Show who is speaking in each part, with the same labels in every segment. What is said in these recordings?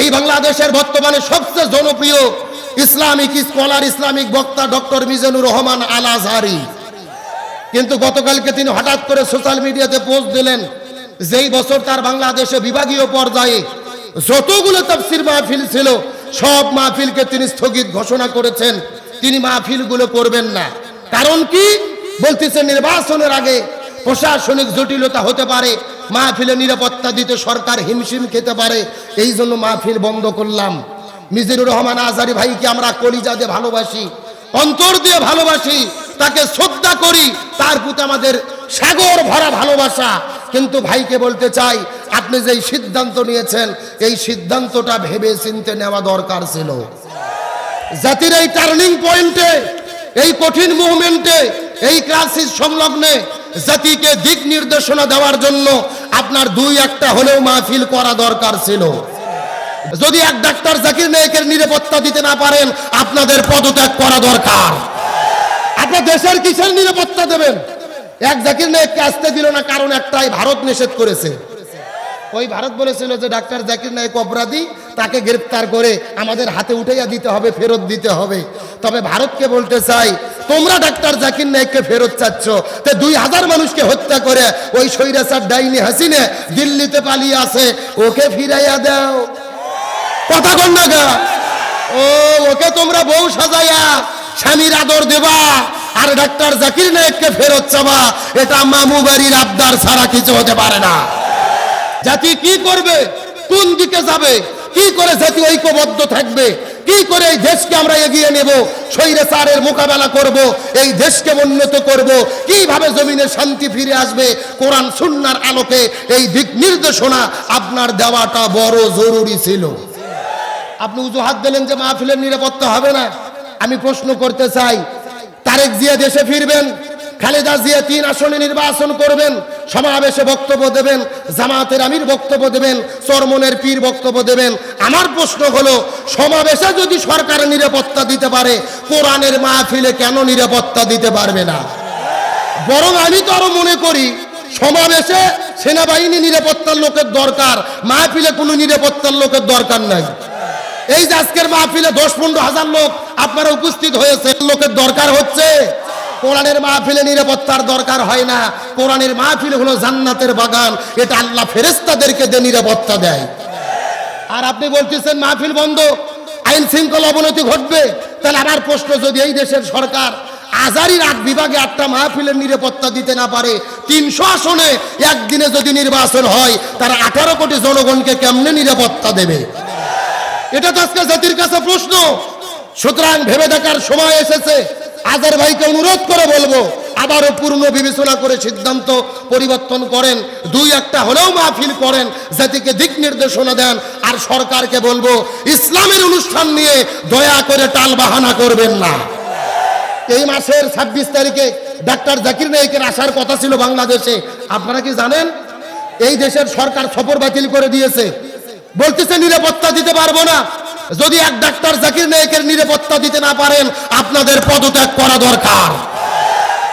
Speaker 1: এই বাংলাদেশের বর্তমানে সবচেয়ে জনপ্রিয় ইসলামিক স্কলার, ইসলামিক বক্তা ডক্টর মিজানুর রহমান আল আজহারি কিন্তু গতকালকে তিনি হঠাৎ করে সোশ্যাল মিডিয়াতে পোস্ট দিলেন যেই বছর তার বাংলাদেশে বিভাগীয় পর্যায়ে যতগুলো তফসির মাহফিল ছিল, সব মাহফিলকে তিনি স্থগিত ঘোষণা করেছেন। তিনি মাহফিলগুলো করবেন না। কারণ কি? বলতেছে নির্বাচনের আগে প্রশাসনিক জটিলতা হতে পারে মাহফিলে নিরাপত্তা দিতে সরকার হিমশিম খেতে পারে, এই জন্য মাহফিল বন্ধ করলাম। মিজিরুর রহমান আজারি ভাইকে আমরা কলিজা দিয়ে ভালোবাসি, অন্তর দিয়ে ভালোবাসি, তাকে শ্রদ্ধা করি, তার প্রতি আমাদের সাগর ভরা ভালোবাসা। কিন্তু ভাইকে বলতে চাই, আপনি যেই সিদ্ধান্ত নিয়েছেন, এই সিদ্ধান্তটা ভেবে চিনতে নেওয়া দরকার ছিল। জাতির এই টার্নিং পয়েন্টে এই কঠিন মুভমেন্টে এই ক্রাইসিস সংলগ্নে জাতিকে দিক নির্দেশনা দেওয়ার জন্য আপনার দুই একটা হলেও মাহফিল করা দরকার ছিল। যদি এক ডাক্তার জাকির নায়কের নিরাপত্তা দিতে না পারেন, আপনাদের পদত্যাগ করা দরকার। আপনার দেশের কিসের নিরাপত্তা দেবেন? এক জাকির নায়ককে আসতে দিল না, কারণ একটাই ভারত নিষেধ করেছে। ওই ভারত বলেছিল যে, ডাক্তার জাকির নায়ক অপরাধী, তাকে গ্রেপ্তার করে আমাদের হাতে উঠাইয়া দিতে হবে, ফেরত দিতে হবে। তবে ভারতকে বলতে চাই তোমরা ডাক্তার জাকির নায়ককে ফেরত চাচ্ছ। তো দুই হাজার মানুষকে হত্যা করে ওই সৈরাচার ডাইনি হাসিনে দিল্লিতে পালিয়ে আছে ওকে ফিরাইয়া দাও। কথা কন না গা? ও, ওকে তোমরা বউ সাজাইয়া স্বামীর আদর দেবা আর ডাক্তার জাকির নায়ককে ফেরত চাবা। এটা মামু বাড়ির আবদার ছাড়া কিছু হতে পারে না। জাতি কি করবে? কোন দিকে যাবে? কি করে জাতি ঐক্যবদ্ধ থাকবে? কি করে এই দেশকে আমরা এগিয়ে নেব? স্বৈরাচারের মোকাবেলা করব, এই দেশকে উন্নত করব। কীভাবে জমিনে শান্তি ফিরে আসবে? কোরআন সুন্নার আলোকে এই দিক নির্দেশনা আপনার দেওয়াটা বড় জরুরি ছিল। আপনি উজুহাত দিলেন যে মাহফিলের নিরাপত্তা হবে না। আমি প্রশ্ন করতে চাই, তারেক জিয়া দেশে ফিরবেন? খালেদা জিয়া তিন আসনে নির্বাচন করবেন, সমাবেশে বক্তব্য দেবেন, জামাতের আমির বক্তব্য দেবেন, চরমনের পীর বক্তব্য দেবেন। আমার প্রশ্ন হলো, সমাবেশে যদি সরকার নিরাপত্তা দিতে পারে, কোরআনের মাহফিলে কেন নিরাপত্তা দিতে পারবে না? বরং আমি তো আরও মনে করি, সমাবেশে সেনাবাহিনী নিরাপত্তার লোকের দরকার, মাহফিলে কোনো নিরাপত্তার লোকের দরকার নাই। এই যে আজকের মাহফিলে দশ পনেরো হাজার লোক, আপনারা উপস্থিত হয়েছে লোকের দরকার হচ্ছে। কোরআনের মাহফিলে নিরাপত্তার দরকার হয় না। কোরআনের মাহফিল হলো জান্নাতের বাগান। এটা আল্লাহ ফেরেস্তাদেরকে দিয়ে নিরাপত্তা দেয়। আর আপনি বলতেছেন মাহফিল বন্ধ, আইন শৃঙ্খলা অবনতি ঘটবে। তাহলে আমার প্রশ্ন, যদি এই দেশের সরকার আজারির আট বিভাগে আটটা মাহফিলের নিরাপত্তা দিতে না পারে, তিনশো আসনে একদিনে যদি নির্বাচন হয়, তারা আঠারো কোটি জনগণকে কেমনে নিরাপত্তা দেবে? এটা তো আজকে জাতির কাছে প্রশ্ন। সুতরাং ভেবে দেখার সময় এসেছে। আজার ভাইকে অনুরোধ করে বলব, আবারও পূর্ণ বিবেচনা করে সিদ্ধান্ত পরিবর্তন করেন। দুই একটা হলেও মাহফিল করেন, জাতিকে দিক নির্দেশনা দেন, আর সরকারকে বলব, ইসলামের অনুষ্ঠান নিয়ে দয়া করে টাল বাহানা করবেন না। এই মাসের ছাব্বিশ তারিখে ডাক্তার জাকির নাইকের আসার কথা ছিল বাংলাদেশে। আপনারা কি জানেন? এই দেশের সরকার সফর বাতিল করে দিয়েছে। বলতেছে, নিরাপত্তা দিতে পারব না। যদি এক ডাক্তার জাকির নায়কের নিরাপত্তা দিতে না পারেন, আপনাদের পদত্যাগ করা দরকার।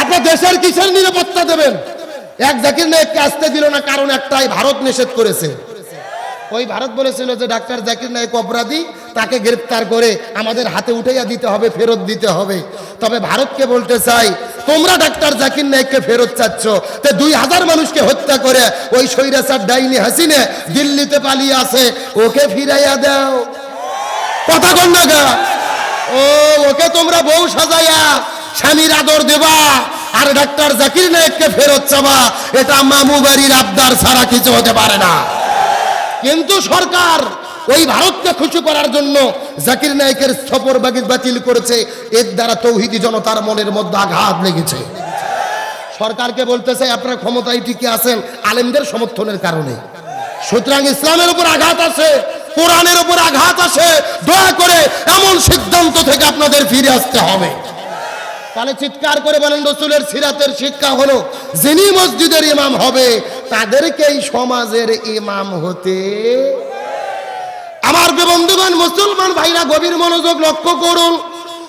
Speaker 1: আপনার দেশের কিসের নিরাপত্তা দেবেন? এক জাকির নায়ককে আসতে দিল না, কারণ একটাই, ভারত নিষেধ করেছে। ওই ভারত বলেছিল যে, ডাক্তার জাকির নায়ক অপরাধী, তাকে গ্রেপ্তার করে আমাদের হাতে উঠাইয়া দিতে হবে, ফেরত দিতে হবে। তবে ভারতকে বলতে চাই, তোমরা ডাক্তার জাকির নায়ককে ফেরত চাচ্ছ, তো দুই হাজার মানুষকে হত্যা করে ওই সৈরাচার ডাইনি হাসিনে দিল্লিতে পালিয়ে আছে ওকে ফিরাইয়া দাও। কথা কন না? ও, ওকে তোমরা বউ সাজাইয়া স্বামীর আদর দেবা, আর ডাক্তার জাকির নায়ককে ফেরত চাবা। এটা মামু বাড়ির আবদার ছাড়া কিছু হতে পারে না। কিন্তু সরকার ওই ভারতকে খুশি করার জন্য জাকির নায়কের সফর বাতিল করেছে। এর দ্বারা তৌহিদি জনতার মনের মধ্যে আঘাত লেগেছে। সরকারকে বলতে চাই আপনারা ক্ষমতায় টিকে আছেন আলেমদের সমর্থনের কারণে। সুতরাং ইসলামের উপর আঘাত আছে। কোরআনের উপর আঘাত আসে, দয়া করে এমন সিদ্ধান্ত থেকে আপনাদের ফিরে আসতে হবে। তাহলে চিৎকার করে বলেন, রসুলের সিরাতের শিক্ষা হলো, যিনি মসজিদের ইমাম হবে, তাদেরকেই সমাজের ইমাম হতে আমার বন্ধুগণ, মুসলমান ভাইরা, গভীর মনোযোগ লক্ষ্য করুন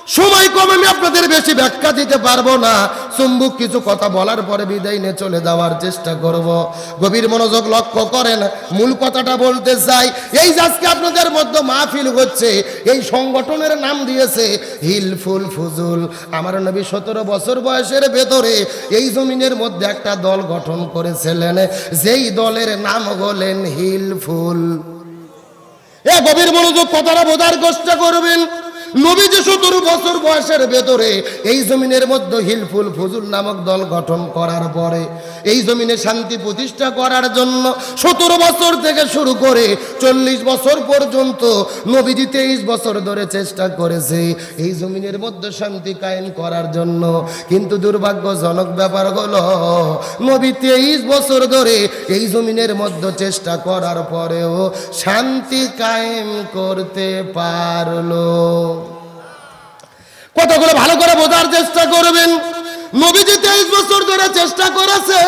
Speaker 1: সময় কম, আমি আপনাদের বেশি ব্যাখ্যা দিতে পারব না। চুম্বুক কিছু কথা বলার পরে বিদায় নিয়ে চলে যাওয়ার চেষ্টা করব। গভীর মনোযোগ লক্ষ্য করেন, মূল কথাটা বলতে চাই। এই আজকে আপনাদের মধ্যে মাহফিল হচ্ছে, এই সংগঠনের নাম দিয়েছে হিলফুল ফুজুল। আমার নবী সতেরো বছর বয়সের ভেতরে এই জমিনের মধ্যে একটা দল গঠন করেছিলেন। যেই দলের নাম হলেন হিলফুল এ গভীর মনোযোগ কথাটা বোঝার চেষ্টা করবেন। নবীজি সতেরো বছর বয়সের ভেতরে এই জমিনের মধ্যে হিলফুল ফজুল নামক দল গঠন করার পরে, এই জমিনে শান্তি প্রতিষ্ঠা করার জন্য সতেরো বছর থেকে শুরু করে চল্লিশ বছর পর্যন্ত নবীজি তেইশ বছর ধরে চেষ্টা করেছে এই জমিনের মধ্যে শান্তি কায়েম করার জন্য। কিন্তু দুর্ভাগ্যজনক ব্যাপার হলো, নবী তেইশ বছর ধরে এই জমিনের মধ্যে চেষ্টা করার পরেও শান্তি কায়েম করতে পারল। কতগুলো ভালো করে বোঝার চেষ্টা করবেন? নবীজি তেইশ বছর ধরে চেষ্টা করেছে,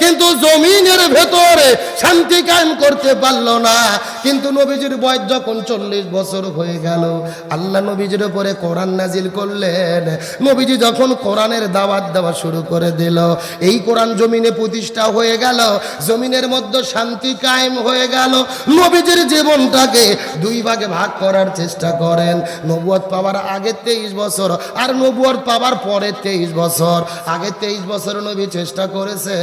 Speaker 1: কিন্তু জমিনের ভেতরে শান্তি কায়েম করতে পারল না। কিন্তু নবীজির বয়স যখন চল্লিশ বছর হয়ে গেল, আল্লাহ নবীজির উপরে কোরআন নাজিল করলেন। নবীজি যখন কোরআনের দাওয়াত দেওয়া শুরু করে দিল, এই কোরআন জমিনে প্রতিষ্ঠা হয়ে গেল, জমিনের মধ্যে শান্তি কায়েম হয়ে গেল। নবীজির জীবনটাকে দুই ভাগে ভাগ করার চেষ্টা করেন। নবুয়ত পাওয়ার আগে তেইশ বছর, আর নবুয়ত পাওয়ার পরে তেইশ বছর। আগে তেইশ বছর নবী চেষ্টা করেছে,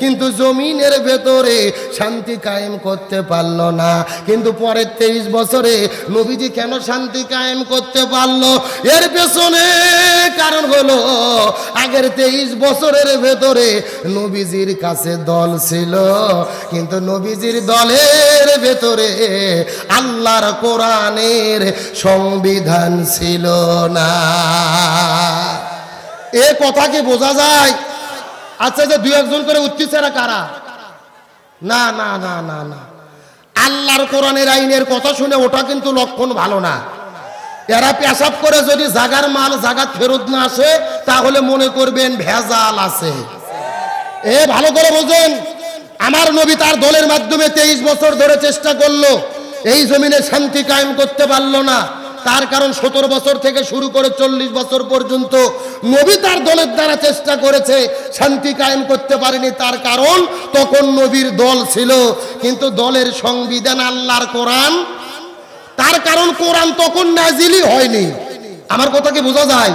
Speaker 1: কিন্তু জমিনের ভেতরে শান্তি কায়েম করতে পারল না। কিন্তু পরের তেইশ বছরে নবীজি কেন শান্তি কায়েম করতে পারল? এর পেছনে কারণ হলো, আগের তেইশ বছরের ভেতরে নবীজির কাছে দল ছিল। কিন্তু নবীজির দলের ভেতরে আল্লাহর কোরআনের সংবিধান ছিল না। এ কথা কি বোঝা যায়? আচ্ছা যে দুই একজন করে উঠতেছে এরা কারা? না না না না না। আল্লাহর কোরআনের আইনের কথা শুনে ওটা কিন্তু লক্ষণ ভালো না। এরা পেশাব করে যদি জাগার মাল জাগাত ফেরত না আসে, তাহলে মনে করবেন ভেজাল আছে। এ, ভালো করে বোঝেন। আমার নবী তার দলের মাধ্যমে তেইশ বছর ধরে চেষ্টা করল, এই জমিনে শান্তি কায়েম করতে পারল না। তার কারণ সতেরো বছর থেকে শুরু করে চল্লিশ বছর পর্যন্ত নবী তার দলের দ্বারা চেষ্টা করেছে, শান্তি কায়েম করতে পারেনি। তার কারণ তখন নবীর দল ছিল। কিন্তু দলের সংবিধান আল্লাহর কোরআন, তার কারণ কোরআন তখন নাজিলই হয়নি। আমার কথা কি বোঝা যায়?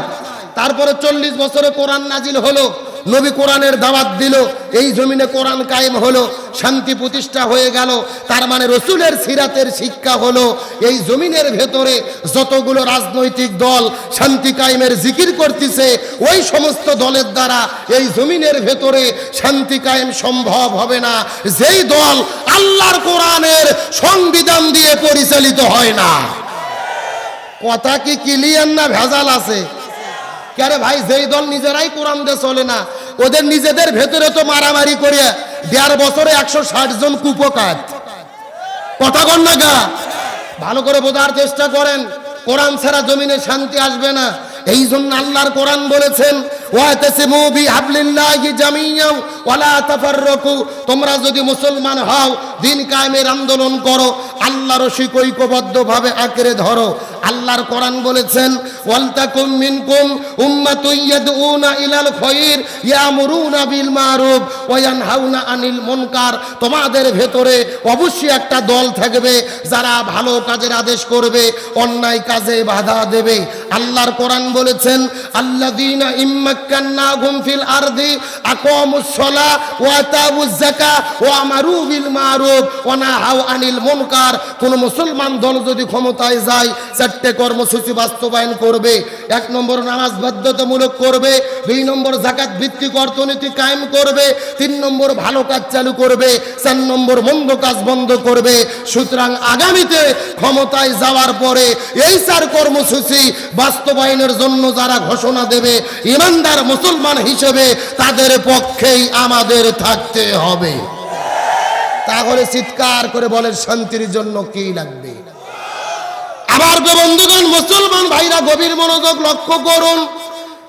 Speaker 1: তারপরে চল্লিশ বছরে কোরআন নাজিল হলো। নবী কোরআনের দাওয়াত দিল, এই জমিনে কোরআন কায়েম হলো, শান্তি প্রতিষ্ঠা হয়ে গেল, তার মানে রসুলের সিরাতের শিক্ষা হলো, এই জমিনের ভেতরে যতগুলো রাজনৈতিক দল শান্তি কায়েমের জিকির করতেছে, ওই সমস্ত দলের দ্বারা এই জমিনের ভেতরে শান্তি কায়েম সম্ভব হবে না, যেই দল আল্লাহর কোরআনের সংবিধান দিয়ে পরিচালিত হয় না। কথা কি ক্লিয়ার না ভেজাল আছে? কেরে ভাই, যেই দল নিজেরাই কোরআন দিয়ে চলে না ওদের নিজেদের ভেতরে তো মারামারি করে। দেড় বছরে একশো ষাট জন কুপকাত কথা কন না গা। ভালো করে বোঝার চেষ্টা করেন। কোরআন ছাড়া জমিনে শান্তি আসবে না। এই জন্য আল্লাহর কোরআন বলেছেন তোমরা যদি মুসলমান হও, দিন কায়েমের আন্দোলন করো। আল্লাহর রশিক ঐক্যবদ্ধভাবে আঁকড়ে ধরো। আল্লাহর কোরআন বলেছেন মিনকুম ইলাল খায়র ইয়ামুরুনা বিল মারুফ আনিল মুনকার। তোমাদের ভেতরে অবশ্যই একটা দল থাকবে, যারা ভালো কাজের আদেশ করবে, অন্যায় কাজে বাধা দেবে। আল্লাহর কোরআন বলেছেন, আল্লাযীনা ইম্মাক্কান্নাহুম ফিল আরদি, আকামুস সালাহ ওয়া আমারু বিল মারুফ আনিল মুনকার। কোন মুসলমান দল যদি ক্ষমতায় যায়, চারটে কর্মসূচি বাস্তবায়ন করবে, এক নম্বর নামাজ বাধ্যতামূলক করবে, দুই নম্বর জাকাত ভিত্তিক অর্থনীতি কায়েম করবে, তিন নম্বর ভালো কাজ চালু করবে, চার নম্বর মন্দ কাজ বন্ধ করবে। সুতরাং আগামীতে ক্ষমতায় যাওয়ার পরে এই চার কর্মসূচি বাস্তবায়নের জন্য যারা ঘোষণা দেবে, ইমানদার মুসলমান হিসেবে তাদের পক্ষেই আমাদের থাকতে হবে। তাহলে চিৎকার করে বলেন, শান্তির জন্য কি লাগবে? আবার বন্ধুগণ, মুসলমান ভাইরা গভীর মনোযোগ লক্ষ্য করুন।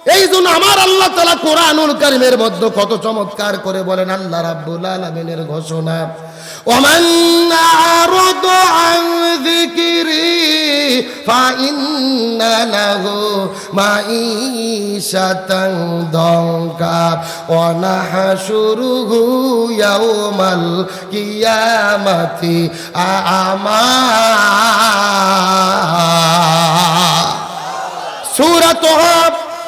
Speaker 1: এই জন্য আমার আল্লাহ তালা কোরআনুল কারিমের মধ্যে কত চমৎকার করে বলেন আল্লাহ রাব্বুল আলামিনের ঘোষণা ওমান আরাদা আন যিকরি فإن له معيشة ضنكا ونحشره يوم القيامة أعمى সূরা তোহা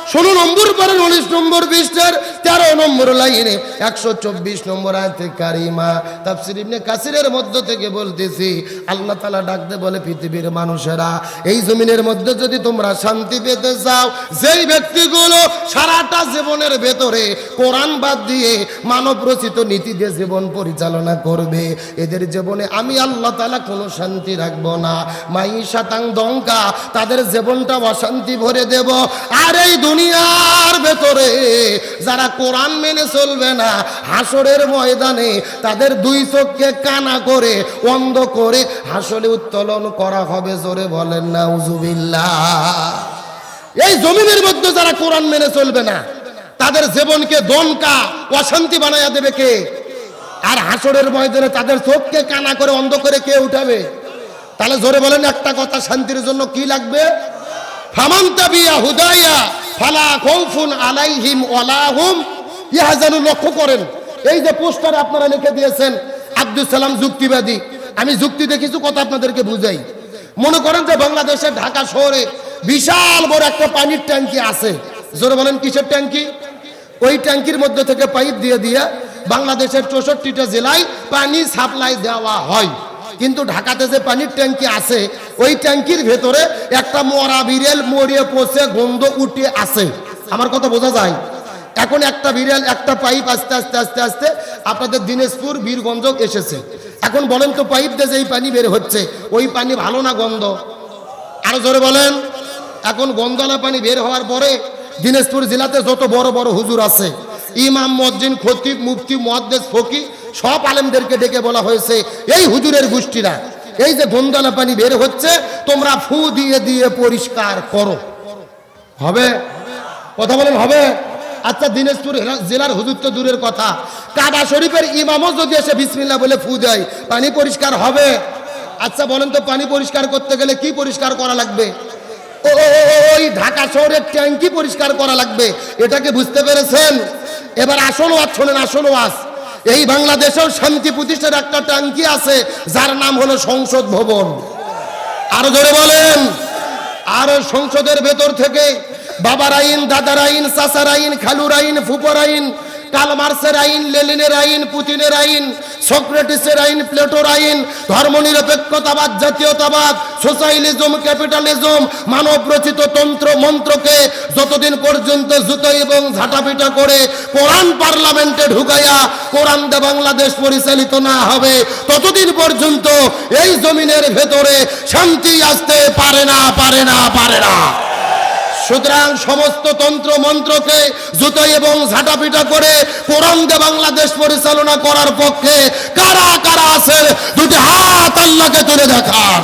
Speaker 1: ষোলো নম্বর পারেন উনিশ নম্বর পৃষ্ঠার তেরো নম্বর লাইনে, একশো চব্বিশ নম্বর আয়তে কারিমা, তাফসির ইবনে কাসিরের মধ্য থেকে বলতেছি, আল্লাহ তালা ডাকতে বলে পৃথিবীর মানুষেরা, এই জমিনের মধ্যে যদি তোমরা শান্তি পেতে চাও, যেই ব্যক্তিগুলো সারাটা জীবনের ভেতরে কোরআন বাদ দিয়ে মানব রচিত নীতি দিয়ে জীবন পরিচালনা করবে, এদের জীবনে আমি আল্লাহ তালা কোনো শান্তি রাখব না। মাই শাতাং দঙ্কা তাদের জীবনটা অশান্তি ভরে দেব। আর এই দুনিয়ার ভেতরে যারা কোরআন মেনে চলবে না। হাসরের ময়দানে তাদের দুই চোখকে কানা করে, অন্ধ করে হাসলে উত্তোলন করা হবে জোরে বলেন না উজুবিল্লা এই জমিনের মধ্যে যারা কোরআন মেনে চলবে না, তাদের জীবনকে দমকা, অশান্তি বানাইয়া দেবে কে? আর হাসরের ময়দানে তাদের চোখকে কানা করে, অন্ধ করে কে উঠাবে? তাহলে জোরে বলেন একটা কথা, শান্তির জন্য কি লাগবে? আলাইহিম লক্ষ্য করেন। যে আপনারা লিখে দিয়েছেন সালাম যুক্তিবাদী। আমি যুক্তিতে কিছু কথা আপনাদেরকে বুঝাই। মনে করেন যে বাংলাদেশের ঢাকা শহরে বিশাল বড় একটা পানির ট্যাঙ্কি আছে। জোরে বলেন, কিসের ট্যাঙ্কি? ওই ট্যাঙ্কির মধ্যে থেকে পাইপ দিয়ে দিয়ে বাংলাদেশের চৌষট্টিটা জেলায় পানি সাপ্লাই দেওয়া হয়। কিন্তু ঢাকাতে যে পানির ট্যাঙ্কি আছে, ওই ট্যাঙ্কির ভেতরে একটা মরা বিড়েল মরিয়ে পচে গন্ধ উঠে আছে। আমার কথা বোঝা যায়? এখন একটা বিড়াল, একটা পাইপ আস্তে আস্তে আস্তে আস্তে আপনাদের দিনাজপুর, বীরগঞ্জ এসেছে। এখন বলেন তো, পাইপ দিয়ে যেই পানি বের হচ্ছে, ওই পানি ভালো না গন্ধ? আরও জোরে বলেন। এখন গন্ধলা পানি বের হওয়ার পরে দিনাজপুর জেলাতে যত বড় বড় হুজুর আছে, ইমাম, মসজিদ, খতিব, মুফতি মহাদ্দেশ ফকি সব আলেমদেরকে ডেকে বলা হয়েছে, এই হুজুরের গোষ্ঠীরা, এই যে গন্ধলা পানি বের হচ্ছে, তোমরা ফু দিয়ে দিয়ে পরিষ্কার করো। হবে? কথা বলেন, হবে? আচ্ছা দিনাজপুর জেলার হুজুর তো দূরের কথা। কাবা শরীফের ইমামও যদি এসে বিসমিল্লা বলে ফু দেয়, পানি পরিষ্কার হবে? আচ্ছা বলেন তো, পানি পরিষ্কার করতে গেলে কি পরিষ্কার করা লাগবে? ওই ঢাকা শহরের ট্যাঙ্কি পরিষ্কার করা লাগবে। এটাকে বুঝতে পেরেছেন? এবার আসল ওয়াজ, শোনেন, আসল ওয়াজ। এই বাংলাদেশেও শান্তি প্রতিষ্ঠার একটা ট্যাঙ্কি আছে, যার নাম হলো সংসদ ভবন। আরও ধরে বলেন। আর সংসদের ভেতর থেকে বাবার আইন, দাদার আইন, চাচার আইন, খালুর আইন ফুপর আইন কাল মার্সের আইন, লেলিনের আইন, পুতিনের আইন, সক্রেটিসের আইন, প্লেটোর আইন, ধর্মনিরপেক্ষতাবাদ, জাতীয়তাবাদ সোশ্যালিজম ক্যাপিটালিজম মানব রচিত তন্ত্র, মন্ত্রকে যতদিন পর্যন্ত জুতো এবং ঝাঁটাপিটা করে কোরআন পার্লামেন্টে ঢুকাইয়া কোরআন দে বাংলাদেশ পরিচালিত না হবে, ততদিন পর্যন্ত এই জমিনের ভেতরে শান্তি আসতে পারে না পারে না পারে না। সুতরাং সমস্ত তন্ত্র মন্ত্রকে জুতো এবং ঝাঁটাপিটা করে কোরঙ্গে বাংলাদেশ পরিচালনা করার পক্ষে কারা কারা আছেন, দুটি হাত আল্লাহকে তুলে দেখান।